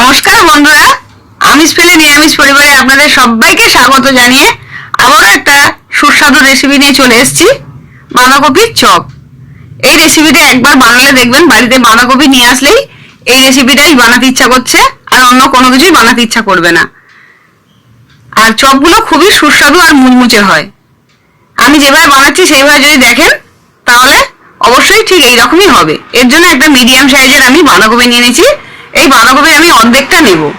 নমস্কার বন্ধুরা, আমিষ ফেলে নিরামিষ পরিবারে আপনাদের সবাইকে স্বাগত জানিয়ে আবারও একটা সুস্বাদু রেসিপি নিয়ে চলে এসেছি, বাঁধাকপির চপ। এই রেসিপিটা একবার বানালে দেখবেন, বাড়িতে বাঁধাকপি নিয়ে আসলেই এই রেসিপিটাই বানাতে ইচ্ছা করছে, আর অন্য কোনো কিছুই বানাতে ইচ্ছা করবে না। আর চপগুলো খুবই সুস্বাদু আর মুচমুচে হয়। আমি যেভাবে বানাচ্ছি সেইভাবে যদি দেখেন, তাহলে অবশ্যই ঠিক এইরকমই হবে। এর জন্য একটা মিডিয়াম সাইজের আমি বাঁধাকপি নিয়ে নিয়েছি। এই বাঁধাকপির আমি অর্ধেকটা নেব।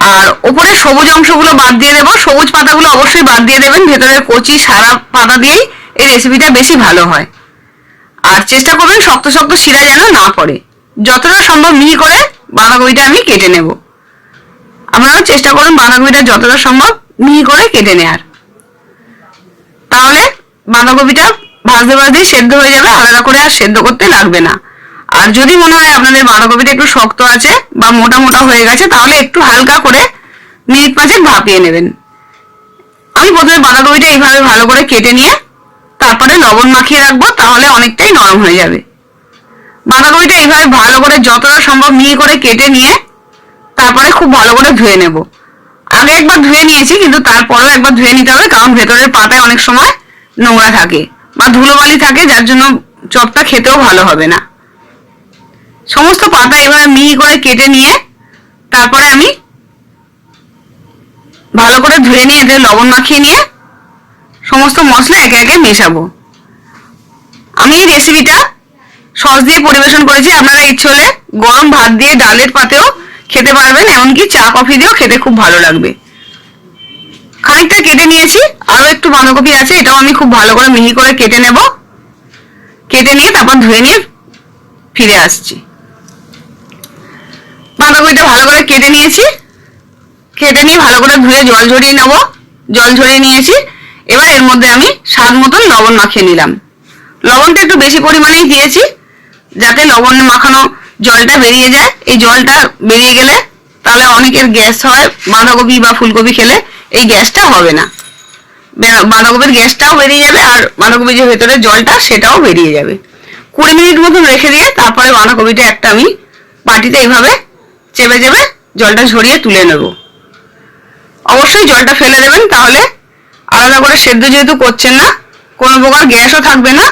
আর ওপরে সবুজ অংশগুলো বাদ দিয়ে দেবো। সবুজ পাতাগুলো অবশ্যই বাদ দিয়ে দেবেন। ভেতরের কচি সারা পাতা দিয়েই এই রেসিপিটা বেশি ভালো হয়। আর চেষ্টা করবেন শক্ত শক্ত শিরা যেন না পড়ে। যতটা সম্ভব মিহি করে বাঁধাকপিটা আমি কেটে নেব। আপনারাও চেষ্টা করুন বাঁধাকপিটা যতটা সম্ভব মিহি করে কেটে নেয়ার। তাহলে বাঁধাকপিটা ভাজতে, ভাজতেই সেদ্ধ হয়ে যাবে। আলাদা করে আর সেদ্ধ করতে লাগবে না। আর যদি মনে হয় আপনাদের বাঁধাকপিটা একটু শক্ত আছে বা মোটা মোটা হয়ে গেছে, তাহলে একটু হালকা করে মিনিট পাঁচেক ভাপিয়ে নেবেন। আমি প্রথমে বাঁধাকপিটা এইভাবে ভালো করে কেটে নিয়ে তারপরে লবণ মাখিয়ে রাখব, তাহলে অনেকটাই নরম হয়ে যাবে। বাঁধাকপিটা এইভাবে ভালো করে যতটা সম্ভব মিহি করে কেটে নিয়ে তারপরে খুব ভালো করে ধুয়ে নেব। আগে একবার ধুয়ে নিয়েছি, কিন্তু তারপরেও একবার ধুয়ে নিতে হবে, কারণ ভেতরের পাতায় অনেক সময় নোংরা থাকে বা ধুলোবালি থাকে, যার জন্য চপটা খেতেও ভালো হবে না। সমস্ত পাতা এভাবে মিহি করে কেটে নিয়ে তারপরে আমি ভালো করে ধুয়ে নিয়ে এতে লবণ মাখিয়ে নিয়ে সমস্ত মশলা একে একে মেশাবো। আমি এই রেসিপিটা সস দিয়ে পরিবেশন করেছি। আপনারা ইচ্ছে হলে গরম ভাত দিয়ে ডালের পাতেও খেতে পারবেন, এমনকি চা, কফি দিয়েও খেতে খুব ভালো লাগবে। খানিকটা কেটে নিয়েছি আরও একটু বাঁধাকপি আছে, এটাও আমি খুব ভালো করে মিহি করে কেটে নেব। কেটে নিয়ে তারপর ধুয়ে নিয়ে ফিরে আসছি। বাঁধাকপিটা ভালো করে কেটে নিয়েছি। কেটে নিয়ে ভালো করে ধুয়ে জল ঝরিয়ে নেব। জল ঝরিয়ে নিয়েছি। এবার এর মধ্যে আমি স্বাদ মতন লবণ মাখিয়ে নিলাম। লবণটা একটু বেশি পরিমাণেই দিয়েছি, যাতে লবণ মাখানো জলটা বেরিয়ে যায়। এই জলটা বেরিয়ে গেলে তাহলে অনেকের গ্যাস হয়, বাঁধাকপি বা ফুলকপি খেলে এই গ্যাসটা হবে না। বাঁধাকপির গ্যাসটাও বেরিয়ে যাবে আর বাঁধাকপির যে ভেতরে জলটা সেটাও বেরিয়ে যাবে। কুড়ি মিনিট মতন রেখে দিয়ে তারপরে বাঁধাকপিটা একটা আমি বাটিতে এইভাবে চেপে চেপে জলটা ঝরিয়ে তুলে নেব। অবশ্যই জলটা ফেলে দেবেন, তাহলে আলাদা করে সেদ্ধ যেহেতু করছেন না, কোনো প্রকার গ্যাসও থাকবে না,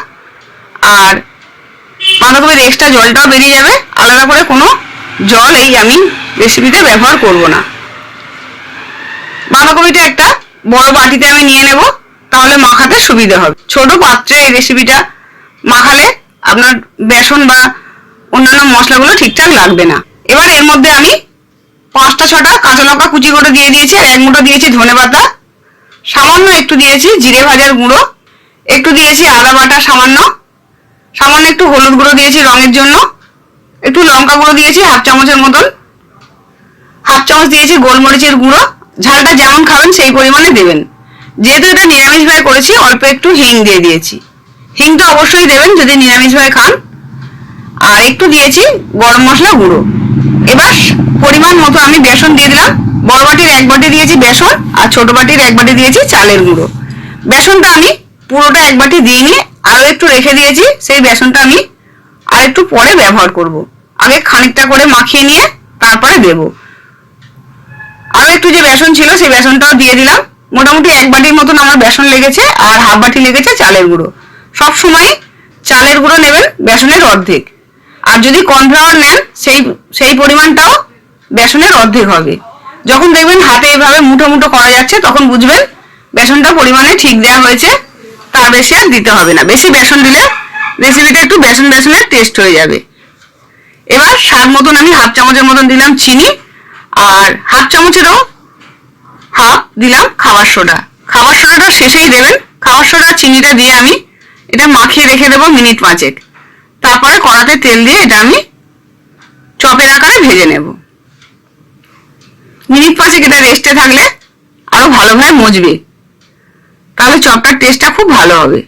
আর বাঁধাকপির এক্সট্রা জলটাও বেরিয়ে যাবে, আলাদা করে কোনো জল এই আমি রেসিপিতে ব্যবহার করব না। বাঁধাকপিটা একটা বড় বাটিতে আমি নিয়ে নেব, তাহলে মাখাতে সুবিধা হবে। ছোট পাত্রে এই রেসিপিটা মাখালে আপনার বেসন বা অন্যান্য মশলাগুলো ঠিকঠাক লাগবে না। এবার এর মধ্যে আমি পাঁচটা ছটা কাঁচা লঙ্কা কুচি করে দিয়ে দিয়েছি আর এক মুঠো দিয়েছি ধনে পাতা। সামান্য একটু দিয়েছি জিরে ভাজার গুঁড়ো। একটু দিয়েছি আদা বাটা সামান্য। সামান্য একটু হলুদ গুঁড়ো দিয়েছি রঙের জন্য। একটু লঙ্কা গুঁড়ো দিয়েছি হাফ চামচের মতন। হাফ চামচ দিয়েছি গোলমরিচের গুঁড়ো। ঝালটা যেমন খাবেন সেই পরিমাণে দেবেন। যেহেতু এটা নিরামিষভাবে করেছি, অল্প একটু হিং দিয়ে দিয়েছি। হিংটা অবশ্যই দেবেন যদি নিরামিষভাবে খান। আর একটু দিয়েছি গরম মশলা গুঁড়ো। এবার পরিমাণ মতো আমি বেসন দিয়ে দিলাম। বড় বাটির এক বাটি দিয়েছি বেসন আর ছোট বাটির এক বাটি দিয়েছি চালের গুঁড়ো। বেসনটা আমি পুরোটা এক বাটি দিইনি আরও একটু রেখে দিয়েছি, সেই বেসনটা আমি আর একটু পরে ব্যবহার করব। আগে খানিকটা করে মাখিয়ে নিয়ে তারপরে দেবো। আরও একটু যে বেসন ছিল, সেই বেসনটাও দিয়ে দিলাম। মোটামুটি এক বাটির মতন আমার বেসন লেগেছে আর হাফ বাটি লেগেছে চালের গুঁড়ো। সব সময় চালের গুঁড়ো নেবেন বেসনের অর্ধেক। আর যদি কর্নফ্লাওয়ার নেন, সেই সেই পরিমাণটাও বেসনের অর্ধেক হবে। যখন দেখবেন হাতে এইভাবে মুঠো মুঠো করা যাচ্ছে, তখন বুঝবেন বেসনটা পরিমাণে ঠিক দেওয়া হয়েছে। তার বেশি আর দিতে হবে না। বেশি বেসন দিলে রেসিপিটা একটু বেসন বেসনের টেস্ট হয়ে যাবে। এবার স্বাদ মতন আমি হাফ চামচের মতন দিলাম চিনি, আর হাফ চামচেরও হাফ দিলাম খাবার সোডা। খাবার সোডাটা শেষেই দেবেন। খাবার সোডা চিনিটা দিয়ে আমি এটা মাখিয়ে রেখে দেবো মিনিট পাঁচেক। তারপরে কড়াতে তেল দিয়ে এটা আমি চপের আকারে ভেজে নেব। মিনিট পাঁচেক এটা রেস্টে থাকলে আরও ভালোভাবে মজবে। তাহলে চপটার টেস্টটা খুব ভালো হবে।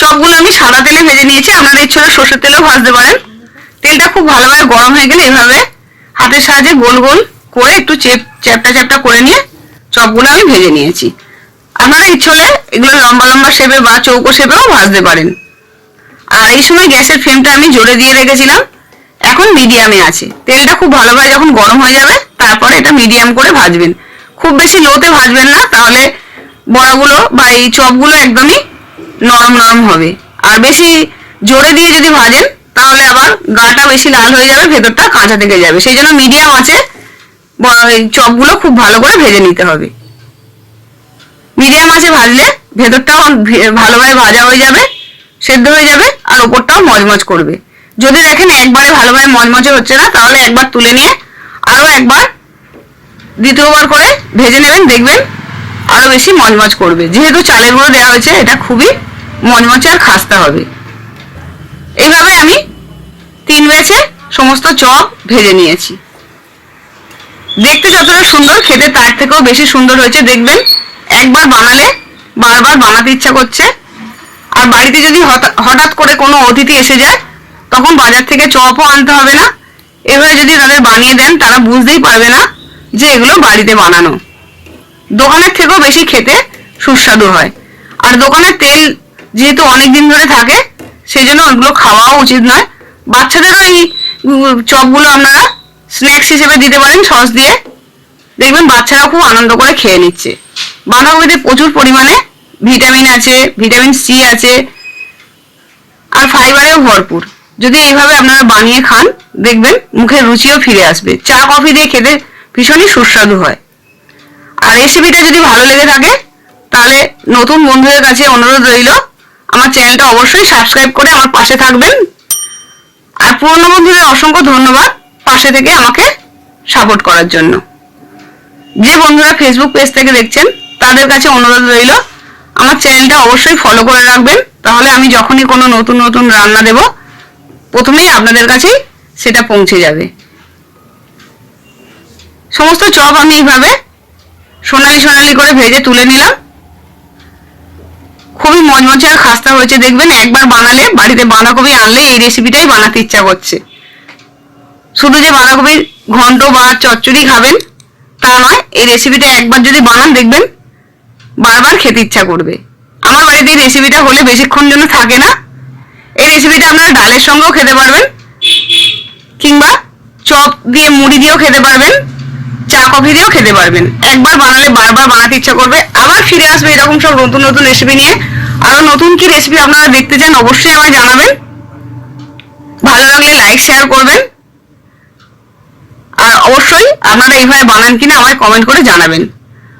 চপগুলো আমি সাদা তেলে ভেজে নিয়েছি আপনারা ইচ্ছে হলে সর্ষের তেলেও ভাজতে পারেন। তেলটা খুব ভালোভাবে গরম হয়ে গেলে এভাবে হাতের সাহায্যে গোল গোল করে একটু চ্যাপটা চ্যাপটা করে নিয়ে চপগুলো আমি ভেজে নিয়েছি। আপনারা ইচ্ছে হলে এগুলো লম্বা লম্বা শেপে বা চৌকো শেপেও ভাজতে পারেন। আর এই সময় গ্যাসের ফ্লেমটা আমি জোরে দিয়ে রেখেছিলাম। এখন মিডিয়ামে আছে। তেলটা খুব ভালোভাবে যখন গরম হয়ে যাবে, তারপরে এটা মিডিয়াম করে ভাজবেন। খুব বেশি লোতে ভাজবেন না, তাহলে বড়াগুলো বা এই চপগুলো একদমই নরম নরম হবে। আর বেশি জোরে দিয়ে যদি ভাজেন, তাহলে আবার গাটা বেশি লাল হয়ে যাবে, ভেতরটা কাঁচা থেকে যাবে। সেই জন্য মিডিয়াম আছে চপগুলো খুব ভালো করে ভেজে নিতে হবে। মিডিয়াম আছে ভাজলে ভেতরটাও ভালোভাবে ভাজা হয়ে যাবে। সেদ্ধ হয়ে যাবে আর ওপরটাও মজমজ করবে। যদি দেখেন একবারে ভালোভাবে মজমজে হচ্ছে না, তাহলে একবার তুলে নিয়ে আরও একবার দ্বিতীয়বার করে ভেজে নেবেন, দেখবেন আরও বেশি মজমজ করবে। যেহেতু চালের গুঁড়ো দেওয়া হয়েছে, এটা খুবই মজমচে আর খাস্তা হবে। এইভাবে আমি তিন ব্যাচে সমস্ত চপ ভেজে নিয়েছি। দেখতে যতটা সুন্দর, খেতে তার থেকেও বেশি সুন্দর হয়েছে, দেখবেন। একবার বানালে বারবার বানাতে ইচ্ছা করছে। আর বাড়িতে যদি হঠা- হঠাৎ করে কোনো অতিথি এসে যায়, তখন বাজার থেকে চপও আনতে হবে না। এভাবে যদি তাদের বানিয়ে দেন, তারা বুঝতেই পারবে না যে এগুলো বাড়িতে বানানো। দোকানের থেকেও বেশি খেতে সুস্বাদু হয়। আর দোকানের তেল যেহেতু অনেক দিন ধরে থাকে সেই জন্য ওগুলো খাওয়াও উচিত নয়। বাচ্চাদেরও এই চপগুলো আপনারা স্ন্যাক্স হিসেবে দিতে পারেন সস দিয়ে। দেখবেন বাচ্চারা খুব আনন্দ করে খেয়ে নিচ্ছে। বাঁধাকপিতে প্রচুর পরিমাণে ভিটামিন আছে, ভিটামিন সি আছে, আর ফাইবারেও ভরপুর। যদি এইভাবে আপনারা বানিয়ে খান, দেখবেন মুখের রুচিও ফিরে আসবে। চা, কফি দিয়ে খেতে ভীষণই সুস্বাদু হয়। আর রেসিপিটা যদি ভালো লেগে থাকে, তাহলে নতুন বন্ধুদের কাছে অনুরোধ রইল, আমার চ্যানেলটা অবশ্যই সাবস্ক্রাইব করে আমার পাশে থাকবেন। আর পুরনো বন্ধুদের অসংখ্য ধন্যবাদ পাশে থেকে আমাকে সাপোর্ট করার জন্য। যে বন্ধুরা ফেসবুক পেজ থেকে দেখছেন, তাদের কাছে অনুরোধ রইল আমার চ্যানেলটা অবশ্যই ফলো করে রাখবেন। তাহলে আমি যখনই কোনো নতুন নতুন রান্না দেব, প্রথমেই আপনাদের কাছেই সেটা পৌঁছে যাবে। সমস্ত চপ আমি এইভাবে সোনালি সোনালি করে ভেজে তুলে নিলাম। খুবই মজমজে আর খাস্তা হয়েছে, দেখবেন একবার বানালে বাড়িতে বাঁধাকপি আনলে এই রেসিপিটাই বানাতে ইচ্ছা করছে। শুধু যে বাঁধাকপির ঘন্ট বা চচ্চড়ি খাবেন তা নয়, এই রেসিপিটা একবার যদি বানান, দেখবেন বারবার খেতে ইচ্ছা করবে। আমার বাড়িতে এই রেসিপিটা হলে বেশিক্ষণ জন্য থাকে না। এই রেসিপিটা আপনারা ডালের সঙ্গেও খেতে পারবেন, কিংবা চপ দিয়ে মুড়ি দিয়েও খেতে পারবেন, চা কফি দিয়েও খেতে পারবেন। একবার বানালে বারবার বানাতে ইচ্ছা করবে। আবার ফিরে আসবে এরকম সব নতুন নতুন রেসিপি নিয়ে। আরও নতুন কি রেসিপি আপনারা দেখতে চান, অবশ্যই আমায় জানাবেন। ভালো লাগলে লাইক শেয়ার করবেন। আর অবশ্যই আপনারা এইভাবে বানান কিনা আমায় কমেন্ট করে জানাবেন।